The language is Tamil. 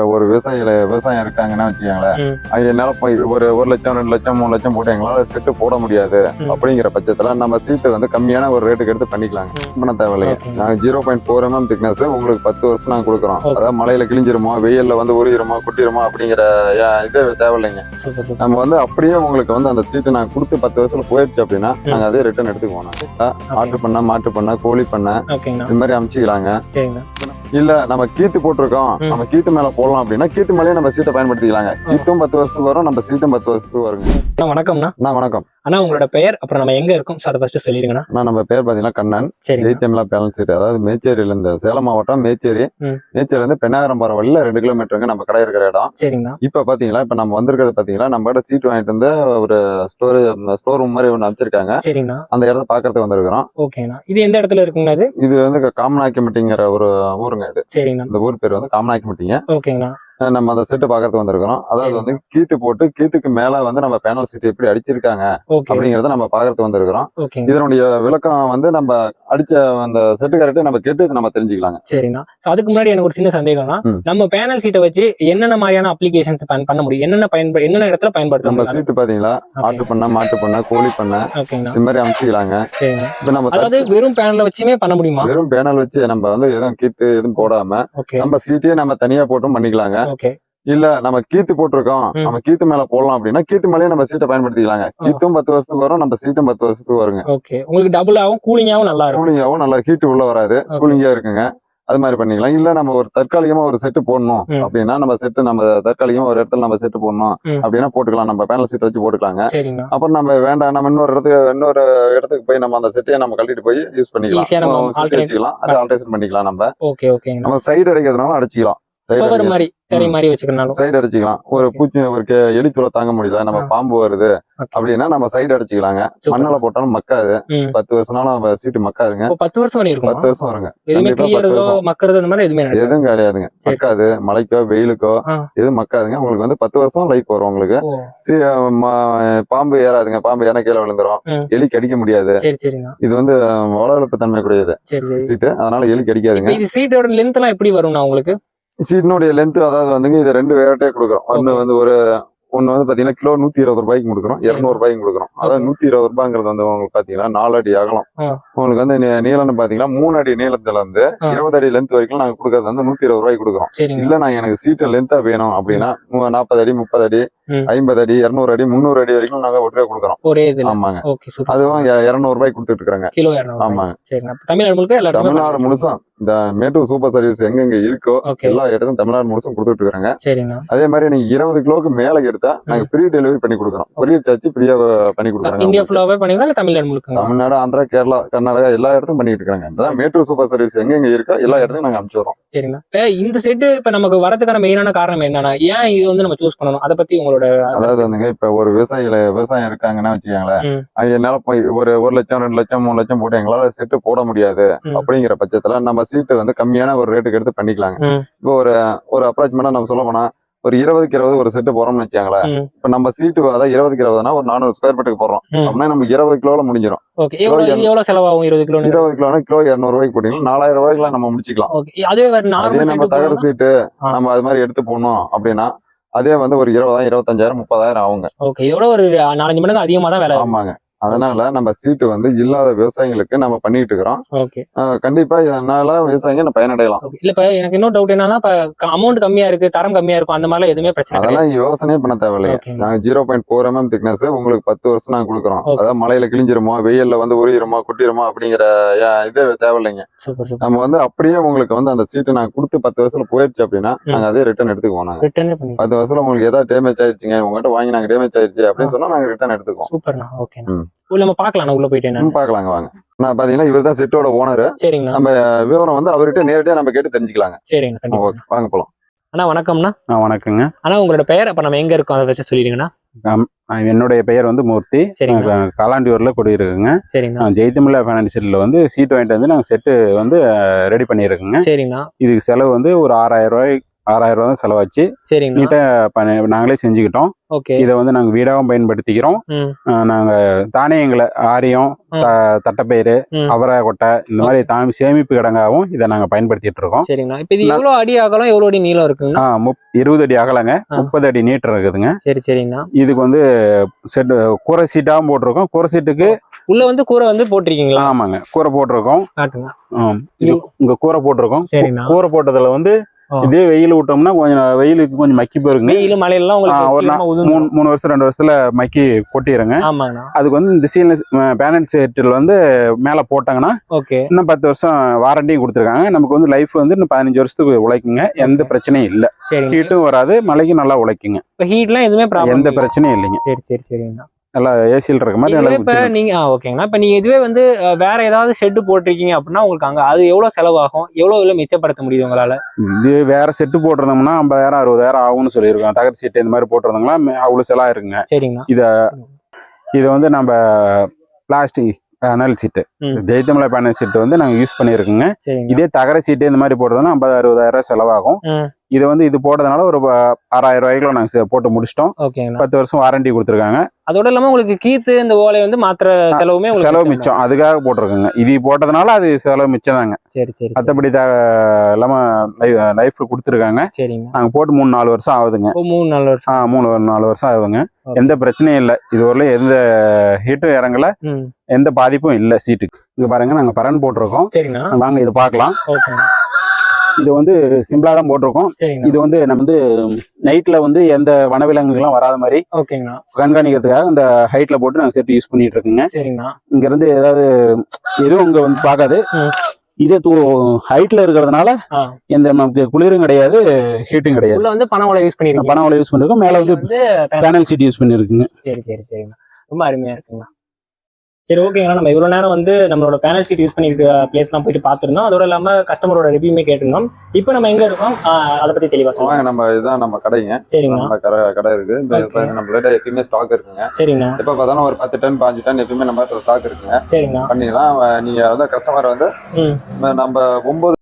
இப்ப ஒரு விவசாயில விவசாயம் இருக்காங்கன்னா வச்சுக்கோங்களேன். அவங்க என்னால ஒரு ஒரு லட்சம் ரெண்டு லட்சம் மூணு லட்சம் போட்டு எங்களால செட்டு போட முடியாது. அப்படிங்கிற பட்சத்துல நம்ம சீட்டு வந்து கம்மியான ஒரு ரேட்டுக்கு எடுத்து பண்ணிக்கலாங்க. பண்ண தேவையில்லைங்க Okay. நாங்க zero point four M M thickness உங்களுக்கு பத்து வருஷம் நாங்க கொடுக்குறோம். அதாவது மலையில கிழிஞ்சிருமோ வெயில்ல வந்து உரியிருமோ குட்டிருமோ அப்படிங்கிற இது தேவையில்லைங்க நம்ம வந்து அப்படியே உங்களுக்கு வந்து அந்த சீட்டு நாங்க கொடுத்து பத்து வருஷத்துல போயிடுச்சு அப்படின்னா நாங்க அதே ரிட்டர்ன் எடுத்துக்குவோம். ஆட்டு பண்ண மாட்டு பண்ண கோழி பண்ண இது மாதிரி அமைச்சிக்கலாங்க இல்ல நம்ம கீத்து போட்டிருக்கோம். நம்ம கீத்து மேல போடலாம் அப்படின்னா கீத்து மேலேயே நம்ம சீட்டை பயன்படுத்திக்கலாங்க. கீத்தும் பத்து வருஷத்துக்கு வரும் நம்ம சீட்டும் பத்து வருஷத்துக்கு வருங்க. அண்ணா வணக்கம்ண்ணா. அண்ணா வணக்கம். அண்ணா உங்களோட பெயர் அப்புறம் நம்ம எங்க இருக்கோம்? அதை ஃபர்ஸ்ட் சொல்லிடுங்கண்ணா. அண்ணா நம்ம பேர் பாத்தீங்கன்னா கண்ணன். சரிங்க ஜெய்டிஎம்ல பேலன்ஸ் சீட் அதாவது மேச்சேரியில இருந்து சேலம் மாவட்டம் மேச்சேரி. ம். மேச்சேரியில இருந்து பெண்ணாகரம் போற வழியில ரெண்டு கிலோமீட்டருங்க நம்ம கடை இருக்கிற இடம். சரிங்கண்ணா. இப்ப பாத்தீங்களா இப்ப நம்ம வந்திருக்கிறது பாத்தீங்களா நம்ம கிட்ட சீட் வாங்கிட்டு வந்து ஒரு ஸ்டோர் ஸ்டோர் ரூம் மாதிரி ஒன்று அமைச்சிருக்காங்க சரிங்கண்ணா. அந்த இடத்த பாக்குறதுக்கு வந்திருக்கிறோம். ஓகேண்ணா. இது எந்த இடத்துல இருக்குங்கண்ணா இது? இது வந்து காமநாயக்கம்பட்டிங்கிற ஒரு ஊருங்க இது. சரிங்கண்ணா. இந்த ஊர் பேர் வந்து காமநாயக்கம்பட்டிங்க. ஓகேங்கண்ணா. நம்ம அந்த செட்டு பாக்கிறதுக்கு வந்திருக்கிறோம். அதாவது. வந்து கீத்து போட்டு கீத்துக்கு மேல வந்து நம்ம பேனல் சீட் எப்படி அடிச்சிருக்காங்க அப்படிங்கறத நம்ம பாக்கிறதுக்கு வந்திருக்கிறோம். இதனுடைய விளக்கம் வந்து நம்ம அடிச்ச அந்த செட்டு கரெக்ட் நம்ம கேட்டு இதை நம்ம தெரிஞ்சுக்கலாங்க. சரிங்கண்ணா ஸோ அதுக்கு முன்னாடி எனக்கு ஒரு சின்ன சந்தேகம்னா. நம்ம பேனல் சீட்டை வச்சு என்னென்ன மாதிரியான அப்ளிகேஷன்ஸ் பண்ண முடியும்? என்னென்ன பயன்ப என்னென்ன இடத்துல பயன்படுத்த நம்ம சீட்டு பாத்தீங்களா. ஆட்டு பண்ண மாட்டு பண்ண கோழி பண்ண இது மாதிரி அமைச்சிக்கலாங்க. இப்ப நம்ம அதாவது வெறும் பேனலை வச்சுமே பண்ண முடியுமா? வெறும் பேனல் வச்சு நம்ம வந்து எதுவும் கீத்து எதுவும் போடாம நம்ம சீட்டையே நம்ம தனியா போட்டும் பண்ணிக்கலாங்க. ஓகே. இல்ல நம்ம கீத்து போட்டிருக்கோம். நம்ம கீத்து மேல போடலாம் அப்படின்னா கீத்து மேலேயே நம்ம சீட்டை பயன்படுத்திக்கலாங்க. கீத்தும் பத்து வருஷத்துக்கு வரும் நம்ம சீட்டும் பத்து வருஷத்துக்கு வருங்க. ஓகே. உங்களுக்கு டபுளாகவும் கூலிங்காகவும் நல்லா இருக்கும். கூலிங்காவும் நல்லா ஹீட் உள்ள வராது. கூலிங்கா இருக்குங்க. அது மாதிரி பண்ணிக்கலாம். இல்ல நம்ம ஒரு தற்காலிகமா ஒரு செட்டு போடணும். அப்படின்னா நம்ம செட்டு நம்ம தற்காலிகமா ஒரு இடத்துல நம்ம செட்டு போடணும். அப்படின்னா போட்டுக்கலாம். நம்ம பேனல் சீட் வச்சு போட்டுக்கலாங்க. அப்புறம் நம்ம வேண்டாம் நம்ம இன்னொரு இடத்துக்கு இன்னொரு இடத்துக்கு போய் நம்ம அந்த செட்டையை நம்ம கழட்டிட்டு போய் யூஸ் பண்ணிக்கலாம். வச்சுக்கலாம். அதை ஆல்ட்ரேஷன் பண்ணிக்கலாம் நம்ம. நம்ம சைடு அடிக்கிறதுனால அடிச்சுக்கலாம். சுவர் மாதிரி தெரி மாதிரி வச்சுக்கணும் சைடு அடிச்சுக்கலாம். ஒரு. பூச்சி ஒரு கே- எலி துளை தாங்க முடியல நம்ம. பாம்பு வருது. அப்படின்னா நம்ம சைடு அடிச்சுக்கலாங்க. மண்ணால போட்டாலும் மக்காது. பத்து வருஷம்னாலும் சீட்டு மக்காதுங்க. பத்து வருஷம் வரை இருக்குமா பத்து வருஷம் வருங்க. எதுவுமே கிடையாதுங்க. மக்காது. மழைக்கோ வெயிலுக்கோ. எதுவும் மக்காதுங்க. உங்களுக்கு வந்து பத்து வருஷம் லைஃப் வரும் உங்களுக்கு. பாம்பு ஏறாதுங்க. பாம்பு ஏன்னா கீழே விழுந்துரும். எலி கடிக்க முடியாது. இது வந்து வளவளப்பு தன்மை கூடியது சீட்டு. அதனால எலி கடிக்காதுங்க இது சீட்டோட லென்த் எல்லாம் எப்படி வரும்ண்ணா உங்களுக்கு? சீட்டினுடைய லென்த் அதாவது வந்துங்க இது ரெண்டு வேட்டையே கொடுக்குறோம். ஒன்று வந்து ஒரு ஒன்று வந்து பார்த்தீங்கன்னா கிலோ நூற்றி இருபது ரூபாய்க்கு கொடுக்குறோம். சரி. இரநூறு ரூபாய்க்கு கொடுக்குறோம். அதாவது நூற்றி இருபது ரூபாங்கிறது வந்து உங்களுக்கு பார்த்தீங்கன்னா நாலு அடி அகலம். உங்களுக்கு வந்து நீளம்னு பார்த்தீங்கன்னா மூணு அடி நீளத்துல இருந்து. இருபது அடி லென்த் வரைக்கும் நாங்கள் கொடுக்கறது வந்து நூற்றி இருபது ரூபாய்க்கு கொடுக்குறோம். இல்ல நான் எனக்கு சீட்டு லென்த்தா வேணும் அப்படின்னா நாற்பது அடி முப்பது அடி. ஐம்பது அடி இருநூறு அடி முந்நூறு அடி வரைக்கும் நாங்க ஒட்டுக்கா கொடுக்குறோம். ஒரே ஆமாங்க. அதுவும் இருநூறு ரூபாய்க்கு கொடுத்துட்டு இருக்காங்க கிலோ ஆமாங்க. தமிழ்நாடு முழுக்க தமிழ்நாடு முழுசும் இந்த மேட்டூர் சூப்பர் சர்வீஸ் எங்கெங்க இருக்கோ எல்லா இடத்தும் தமிழ்நாடு முழுசும் கொடுத்துட்டு இருக்காங்க அதே மாதிரி நீங்க இருபது கிலோக்கு மேல எடுத்தா நாங்க ஃப்ரீ டெலிவரி பண்ணி கொடுக்குறோம். கொரியர் சார்ஜ் ஃப்ரீயா பண்ணி கொடுக்குறாங்க இந்தியா ஃபுல்லாவே இல்ல தமிழ்நாடு முழுக்க தமிழ்நாடு ஆந்திரா கேரளா கர்நாடகா எல்லா இடத்தும் பண்ணிட்டு இருக்காங்க அதான் மேட்டூர் சூப்பர் சர்வீஸ் எங்கெங்க இருக்கோ எல்லா இடத்துக்கும் நாங்க அனுப்பிச்சு வரோம் சரிண்ணா இப்ப இந்த செட்டு இப்ப நமக்கு வரதுக்கான மெயினான காரணம் என்னன்னா ஏன் இது வந்து நம்ம சூஸ் பண்ணணும்? அதை பத்தி உங்களோட அதாவது வந்துங்க இப்ப ஒரு விவசாயிகள விவசாயம் இருக்காங்கன்னா வச்சுக்கோங்களேன். அவங்க என்னால போய் ஒரு ஒரு லட்சம் ரெண்டு லட்சம் மூணு லட்சம் போட்டு எங்களால செட்டு போட முடியாது. அப்படிங்கிற பட்சத்துல நம்ம சீட்டு வந்து கம்மியான ஒரு ரேட்டுக்கு எடுத்து பண்ணிக்கலாங்க. இப்போ ஒரு ஒரு அப்ராச்மெண்டா நம்ம சொல்ல போனா ஒரு இருபதுக்கு இருபது ஒரு செட்டு போறோம்னு வச்சுக்கோங்களேன். ம். இப்ப நம்ம சீட்டு அதாவது இருபதுக்கு இருபதுனா ஒரு நானூறு ஸ்கொயர் ஃபீட்டுக்கு போடுறோம் ம். அப்படின்னா நம்ம இருபது கிலோல முடிஞ்சிடும் எவ்வளவு செலவாகும் இருபது கிலோ இருபது கிலோனா கிலோ இருநூறு ரூபாய்க்கு போட்டீங்கன்னா நாலாயிரம் ரூபாய்க்குலாம் நம்ம முடிச்சுக்கலாம். அதே நம்ம தகர சீட்டு. நம்ம அது மாதிரி எடுத்து போனோம் அப்படின்னா அதே வந்து ஒரு இருபதாயிரம் இருபத்தஞ்சாயிரம் முப்பதாயிரம் ஆகுங்க. ஓகே இதோட ஒரு நாலஞ்சு மடங்கு அதிகமா தான் வேலை. ஆமாங்க. அதனால நம்ம சீட்டு வந்து இல்லாத விவசாயிகளுக்கு நம்ம பண்ணிட்டு இருக்கிறோம். கண்டிப்பா இதனால விவசாயிங்க பயனடையலாம். இல்ல இப்ப எனக்கு இன்னொரு டவுட் என்னன்னா இப்ப அமௌண்ட் கம்மியா இருக்கு தரம் கம்மியா இருக்கும் அந்த மாதிரிலாம் எதுவுமே பிரச்சனை அதெல்லாம் யோசனையே பண்ண தேவையில்லைங்க. ஓகே. நாங்க zero point four M M thickness உங்களுக்கு பத்து வருஷம் நாங்க கொடுக்குறோம். அதாவது மலையில கிழிஞ்சிருமோ வெயில்ல வந்து உரியிருமோ குட்டிருமோ அப்படிங்கிற இது தேவையில்லைங்க. நம்ம வந்து அப்படியே உங்களுக்கு வந்து அந்த சீட்டு நாங்க கொடுத்து பத்து வருஷத்துல போயிடுச்சு அப்படின்னா. நாங்க அதே ரிட்டர்ன் எடுத்துக்குவோம் நாங்க. பத்து வருஷத்துல உங்களுக்கு ஏதாவது டேமேஜ் ஆயிடுச்சுங்க உங்ககிட்ட வாங்கி நாங்க டேமேஜ் ஆயிடுச்சு அப்படின்னு சொன்னா நாங்க ரிட்டர்ன் எடுத்துக்குவோம். உள்ள நம்ம பார்க்கலாம். உள்ள போயிட்டு என்ன ம், பார்க்கலாங்க வாங்க. நான் பாத்தீங்கன்னா இவர் தான் செட்டோட ஓனர் சரிங்கண்ணா நம்ம விவரம் வந்து அவர்கிட்ட நேரடியா நம்ம கேட்டு தெரிஞ்சுக்கலாங்க. சரிங்க கண்டிப்பா. வாங்க போலாம். அண்ணா வணக்கம்ண்ணா. ஆ வணக்கங்க. அண்ணா உங்களோட பெயர் அப்ப நம்ம எங்க இருக்கோம்? அதை வச்சு சொல்லிடுங்கண்ணா. என்னுடைய பெயர் வந்து மூர்த்தி. சரிங்க காலாண்டியூர்ல குடியிருக்குங்க. சரிங்கண்ணா நான் ஜெய்தமிழா ஃபைனான்சியலில் வந்து சீட் வாங்கிட்டு வந்து நாங்கள் செட்டு வந்து ரெடி பண்ணியிருக்கோங்க. சரிங்கண்ணா இதுக்கு செலவு வந்து ஒரு ஆறாயிரம் ரூபாய் ஆறாயிரம் ரூபா தான் செலவாச்சு. நீட்டாக நாங்களே செஞ்சுக்கிட்டோம். இதை வந்து நாங்கள் வீடாகவும் பயன்படுத்திக்கிறோம். ம். நாங்கள் தானியங்களை ஆரியம் தட்டைப்பயிறு. அவரை கொட்டை இந்த மாதிரி தாமி சேமிப்பு கிடங்காகவும் இதை நாங்கள் பயன்படுத்திட்டு இருக்கோம். சரிங்கண்ணா இப்போ இது எவ்வளோ அடி அகலம் எவ்வளோ அடி நீளம் இருக்குங்கண்ணா ஆ முப் இருபது அடி அகலங்க. முப்பது அடி நீட்டர் இருக்குதுங்க. சரி சரிங்கண்ணா இதுக்கு வந்து செட் கூரை சீட்டாகவும் போட்டிருக்கோம். கூரை சீட்டுக்கு உள்ள வந்து கூரை வந்து போட்டிருக்கீங்களா? ஆமாங்க. கூரை போட்டிருக்கோம். இங்க- கூரை போட்டிருக்கோம். கூரை போட்டதுல வந்து. இதே வெயில் விட்டோம்னா கொஞ்சம் வெயிலுக்கு கொஞ்சம் மக்கி போயிருங்க. வெயில் மழையெல்லாம் உங்களுக்கு. மூணு மூணு வருஷம் ரெண்டு வருஷத்துல மக்கி கொட்டிடுங்க அதுக்கு வந்து இந்த சீல் பேனல் செட்டில் வந்து மேலே போட்டாங்கன்னா ஓகே. இன்னும் பத்து வருஷம் வாரண்டியும் கொடுத்துருக்காங்க. நமக்கு வந்து லைஃப் வந்து இன்னும் பதினஞ்சு வருஷத்துக்கு உழைக்குங்க. எந்த பிரச்சனையும் இல்லை. ஹீட்டும் வராது மழைக்கும் நல்லா உழைக்குங்க. இப்போ ஹீட்லாம் எதுவுமே எந்த பிரச்சனையும் இல்லைங்க. சரி சரி சரிங்கண்ணா. நல்லா ஏசியில் இருக்க மாதிரி இப்ப குச்சிங்க. நீங்க ஆ ஓகேங்கண்ணா இப்ப நீங்க இதுவே வந்து வேற ஏதாவது ஷெட் போட்டிருக்கீங்க அப்படின்னா உங்களுக்கு அங்க அது எவ்வளவு செலவாகும்? எவ்வளவு இதுல மிச்சப்படுத்த முடியும் உங்களால? இது வேற செட்டு போட்டிருந்தோம்னா ஐம்பதாயிரம் அறுபதாயிரம் ஆகும்னு சொல்லியிருக்கோம் தகர சீட்டு இந்த மாதிரி போட்டிருந்தோம்னா அவ்வளோ செலவு இருக்குங்க சரிங்கண்ணா. இது வந்து நம்ம பிளாஸ்டிக் பேனல் சீட்டு ம். ஜெயத்தமிழ பேனல் சீட்டு வந்து நாங்கள் யூஸ் பண்ணியிருக்கோங்க. இதே தகர சீட்டு இந்த மாதிரி போடுறதுனா ஐம்பது அறுபதாயிரம் செலவாகும். இது வந்து இது போட்டதுனால ஒரு ஆறாயிரம் ரூபாய்க்குள்ள நாங்கள் போட்டு முடிச்சிட்டோம். பத்து வருஷம் வாரண்டி கொடுத்துருக்காங்க. அதோட இல்லாம உங்களுக்கு கீத்து இந்த ஓலை வந்து மாத்திர செலவுமே செலவு மிச்சம் அதுக்காக போட்டிருக்குங்க. இது போட்டதுனால அது செலவு மிச்சம் தாங்க. சரி சரி. மற்றபடி இல்லாமல் லைஃப் கொடுத்துருக்காங்க. சரிங்க. நாங்கள் போட்டு மூணு நாலு வருஷம் ஆகுதுங்க. மூணு நாலு வருஷம். ஆ மூணு நாலு வருஷம் ஆகுதுங்க. எந்த பிரச்சனையும் இல்லை. இது வரலையும் எந்த ஹீட்டும் இறங்கல. எந்த பாதிப்பும் இல்லை சீட்டுக்கு இங்க பாருங்க நாங்கள் பரன் போட்டிருக்கோம். சரிங்கண்ணா வாங்க இது பார்க்கலாம். ஓகேண்ணா இது வந்து சிம்பிளா தான் போட்டிருக்கோம். இது வந்து நம்ம வந்து நைட்ல வந்து எந்த வனவிலங்குகளும் வராத மாதிரி ஓகேங்கண்ணா. கண்காணிக்கிறதுக்காக இந்த ஹைட்ல போட்டு நாங்கள் செட்டு யூஸ் பண்ணிட்டு இருக்கோங்க. சரிங்கண்ணா. இங்க இருந்து ஏதாவது எதுவும் இங்க வந்து பார்க்காது. இதே தூ ஹைட்ல இருக்கிறதுனால. எந்த நமக்கு குளிரும் கிடையாது ஹீட்டும் கிடையாது. உள்ள வந்து ஓலை யூஸ் பண்ணிருக்கீங்க. பணம் யூஸ் பண்ணிருக்கோம். மேல வந்து வந்து பேனல் சீட் யூஸ் பண்ணிருக்குங்க. சரி சரி சரிங்கண்ணா. ரொம்ப அருமையா இருக்குங்கண்ணா. சரி ஓகேங்கண்ணா நம்ம இவ்வளோ நேரம் வந்து நம்மளோட பேனல் ஷீட் யூஸ் பண்ணியிருக்க பிளேஸ்லாம் போயிட்டு பார்த்துருந்தோம். அதோட இல்லாமல் கஸ்டமரோட ரிவ்யூமே கேட்டிருந்தோம். இப்போ நம்ம எங்கே இருக்கோம்? அதை பற்றி தெளிவாக சொல்லுங்க. வாங்க நம்ம இதுதான் நம்ம கடைங்க. சரிங்கண்ணா நம்ம கடை கடை இருக்கு. இந்த நம்மள்ட்ட எப்பயுமே ஸ்டாக் இருக்குங்க. சரிங்கண்ணா எப்ப பார்த்தாலும் ஒரு பத்து டன் பாஞ்சு டன் எப்பயுமே நம்ம ஸ்டாக் இருக்குங்க. சரிங்கண்ணா பண்ணிடலாம். நீங்க வந்து கஸ்டமர் வந்து நம்ம ஒன்பது